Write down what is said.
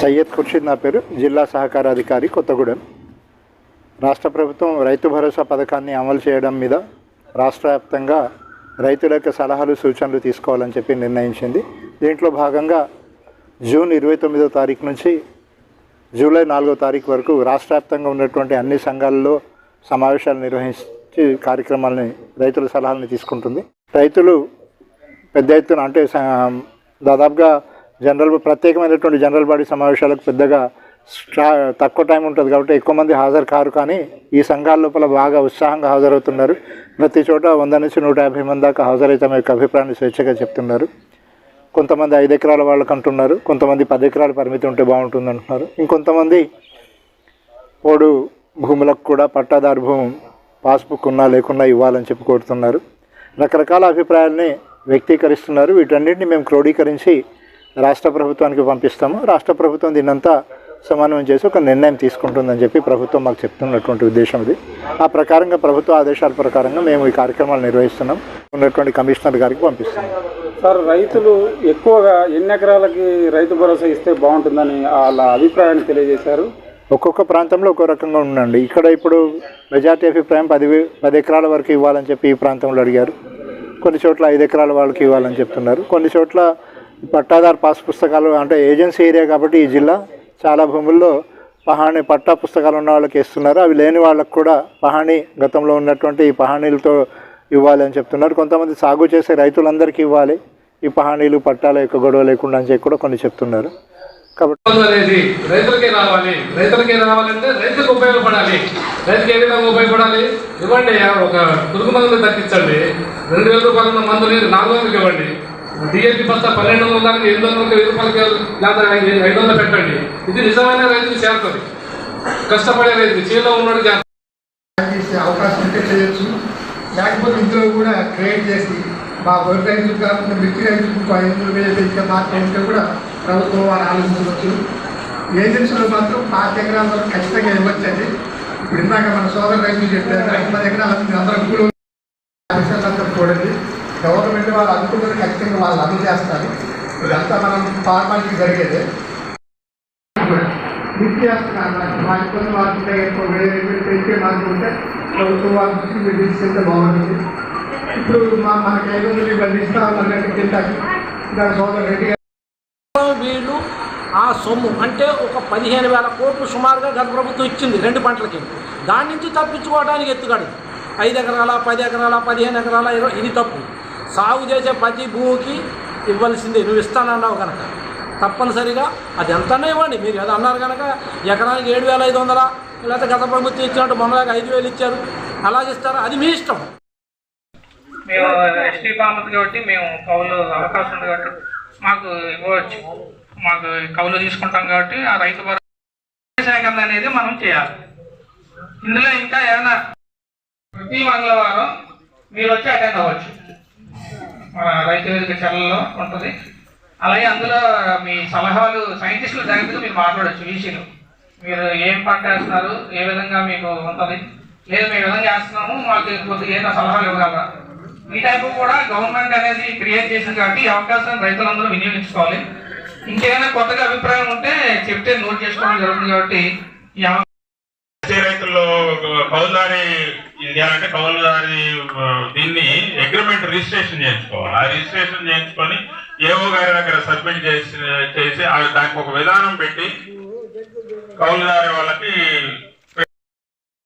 సయ్యద్ ఖుర్షీద్ నా పేరు. జిల్లా సహకార అధికారి కొత్తగూడెం. రాష్ట్ర ప్రభుత్వం రైతు భరోసా పథకాన్ని అమలు చేయడం మీద రాష్ట్ర వ్యాప్తంగా రైతుల యొక్క సలహాలు సూచనలు తీసుకోవాలని చెప్పి నిర్ణయించింది. దీంట్లో భాగంగా జూన్ ఇరవై తొమ్మిదో తారీఖు నుంచి జూలై నాలుగో తారీఖు వరకు రాష్ట్ర వ్యాప్తంగా ఉన్నటువంటి అన్ని సంఘాలలో సమావేశాలు నిర్వహించి కార్యక్రమాలని రైతుల సలహాలను తీసుకుంటుంది. రైతులు పెద్ద ఎత్తున అంటే స- దాదాపుగా జనరల్ ప్రత్యేకమైనటువంటి జనరల్ బాడీ సమావేశాలకు పెద్దగా స్ట్రా తక్కువ టైం ఉంటుంది కాబట్టి ఎక్కువ మంది హాజరు కారు కానీ ఈ సంఘాల లోపల బాగా ఉత్సాహంగా హాజరవుతున్నారు. ప్రతి చోట వంద నుంచి నూట యాభై మంది దాకా హాజరైతే యొక్క అభిప్రాయాన్ని స్వేచ్ఛగా చెప్తున్నారు. కొంతమంది ఐదు ఎకరాల వాళ్ళకు అంటున్నారు కొంతమంది పది ఎకరాల పరిమితి ఉంటే బాగుంటుంది అంటున్నారు. ఇంకొంతమంది పోడు భూములకు కూడా పట్టాదారు భూమి పాస్బుక్ ఉన్నా లేకున్నా ఇవ్వాలని చెప్పి కోరుతున్నారు. రకరకాల అభిప్రాయాల్ని వ్యక్తీకరిస్తున్నారు. వీటన్నిటిని మేము క్రోడీకరించి రాష్ట్ర ప్రభుత్వానికి పంపిస్తాము. రాష్ట్ర ప్రభుత్వం దీన్నంతా సమన్వయం చేసి ఒక నిర్ణయం తీసుకుంటుందని చెప్పి ప్రభుత్వం మాకు చెప్తున్నటువంటి ఉద్దేశం ఇది. ఆ ప్రకారంగా ప్రభుత్వ ఆదేశాల ప్రకారంగా మేము ఈ కార్యక్రమాలు నిర్వహిస్తున్నాం. ఉన్నటువంటి కమిషనర్ గారికి పంపిస్తున్నాం. సార్ రైతులు ఎక్కువగా ఎన్ని ఎకరాలకి రైతు భరోసా ఇస్తే బాగుంటుందని వాళ్ళ అభిప్రాయాన్ని తెలియజేశారు? ఒక్కొక్క ప్రాంతంలో ఒక్కో రకంగా ఉండండి ఇక్కడ ఇప్పుడు మెజార్టీ అభిప్రాయం పది పది ఎకరాల వరకు ఇవ్వాలని చెప్పి ఈ ప్రాంతంలో అడిగారు. కొన్ని చోట్ల ఐదు ఎకరాల వాళ్ళకి ఇవ్వాలని చెప్తున్నారు. కొన్ని చోట్ల పట్టాదారు పాస్ పుస్తకాలు అంటే ఏజెన్సీ ఏరియా కాబట్టి ఈ జిల్లా చాలా భూముల్లో పహాణి పట్టా పుస్తకాలు ఉన్న వాళ్ళకి ఇస్తున్నారు అవి లేని వాళ్ళకు కూడా పహాణి గతంలో ఉన్నటువంటి ఈ పహాణీలతో ఇవ్వాలి అని చెప్తున్నారు. కొంతమంది సాగు చేసే రైతులందరికీ ఇవ్వాలి. ఈ పహాణీలు పట్టాల యొక్క గొడవ లేకుండా అని చెప్పి కూడా కొన్ని చెప్తున్నారు. కాబట్టి అనేది రైతులకే రావాలి. రైతులకే రావాలంటే రైతులకు ఉపయోగపడాలి. రైతుకి ఏ విధంగా ఉపయోగపడాలి? ఇవ్వండి ఒక పురుగు మందులు తగ్గించండి. రెండు వేల రూపాయల మందులు నాలుగు వందలకి ఇవ్వండి. డిఏపి బస్తా పన్నెండు వందల దాకా ఎనిమిది వందల వెయ్యి రూపాయలకి లేదా ఐదు వందలు పెట్టండి. ఇది నిజమైన రైతులు చేరుతుంది. కష్టపడే రైతు చేలో ఉన్నాడు చేస్తే అవకాశం ఉంటే చేయొచ్చు. లేకపోతే ఇందులో కూడా క్రియేట్ చేసి మా వరి రైతులు కాకుండా మిర్చి రైతులు ఐదు వేలు ఇంకా మార్గం ఉంటే కూడా ప్రభుత్వం వారు ఆలోచించవచ్చు. ఏజెన్సీలో మాత్రం పాత ఎకరాల వరకు ఖచ్చితంగా ఇవ్వచ్చండి. ఇప్పుడు ఇందాక మన సోదర రైతులు చెప్పారు ఐదు పది ఎకరాలు మీరు అందరూ వాళ్ళు అనుకుంటారు ఖచ్చితంగా వాళ్ళు అమలు చేస్తారు. ఇదంతా మనం ఫార్మాలిటీ జరిగేదే. లిఫ్ట్ చేస్తున్నారు. వాటి ఉంటాయి వేరే పెంచే మార్గం ఉంటే ప్రభుత్వం వారి దృష్టికి మీరు తీసుకెళ్తే బాగుంటుంది. ఇప్పుడు మా మనకి ఐదు వందలు ఇస్తాం అన్నట్టు దాని సోదరు రెడ్డి వీళ్ళు ఆ సొమ్ము అంటే ఒక పదిహేను వేల కోట్లు సుమారుగా గత ప్రభుత్వం ఇచ్చింది రెండు పంటలకి. దాని నుంచి తప్పించుకోవడానికి ఎత్తుగడదు. ఐదు ఎకరాల పది ఎకరాల పదిహేను ఎకరాల ఇది తప్పు. సాగు చేసే ప్రతి భూమికి ఇవ్వాల్సిందే. నువ్వు ఇస్తానన్నావు కనుక తప్పనిసరిగా అది ఎంతనే ఇవ్వండి. మీరు ఏదో అన్నారు కనుక ఎకరానికి ఏడు వేల ఐదు వందల? లేకపోతే గత ప్రభుత్వం ఇచ్చినట్టు మొన్నలాగా ఐదు వేలు ఇచ్చారు. అలాగే ఇస్తారు అది మీ ఇష్టం. మేము ఎస్టీ ఫార్మర్స్ కాబట్టి మేము కౌలు అవకాశం ఉంది కాబట్టి మాకు ఇవ్వచ్చు. మాకు కౌలు తీసుకుంటాం కాబట్టి ఆ రైతు భరోసా సేకరణ అనేది మనం చేయాలి. ఇందులో ఇంకా ఏమైనా ప్రతి మంగళవారం మీరు వచ్చి అటెండ్ అవ్వచ్చు. మన రైతు వేదిక ఛానల్లో ఉంటుంది. అలాగే అందులో మీ సలహాలు సైంటిస్టుల జాగ్రత్తగా మీరు మాట్లాడచ్చు వీసీలు మీరు ఏం పంట వేస్తున్నారు ఏ విధంగా మీకు ఉంటుంది? లేదు మేము విధంగా వేస్తున్నాము మాకు కొద్దిగా ఏదైనా సలహాలు ఇవ్వగలరా? ఈ టైపు కూడా గవర్నమెంట్ అనేది క్రియేట్ చేసింది కాబట్టి ఈ అవకాశం రైతులందరూ వినియోగించుకోవాలి. ఇంకేమైనా కొత్తగా అభిప్రాయం ఉంటే చెప్తే నోట్ చేసుకోవడం జరుగుతుంది కాబట్టి ఈ రైతుల్లో కౌలుదారి ఇది అంటే కౌలు గారి దీన్ని అగ్రిమెంట్ రిజిస్ట్రేషన్ చేయించుకోవాలి. ఆ రిజిస్ట్రేషన్ చేయించుకొని ఏఓ గారి దగ్గర సబ్మిట్ చేసి చేసి ఆ దానికి ఒక విధానం పెట్టి కౌలుదారి వాళ్ళకి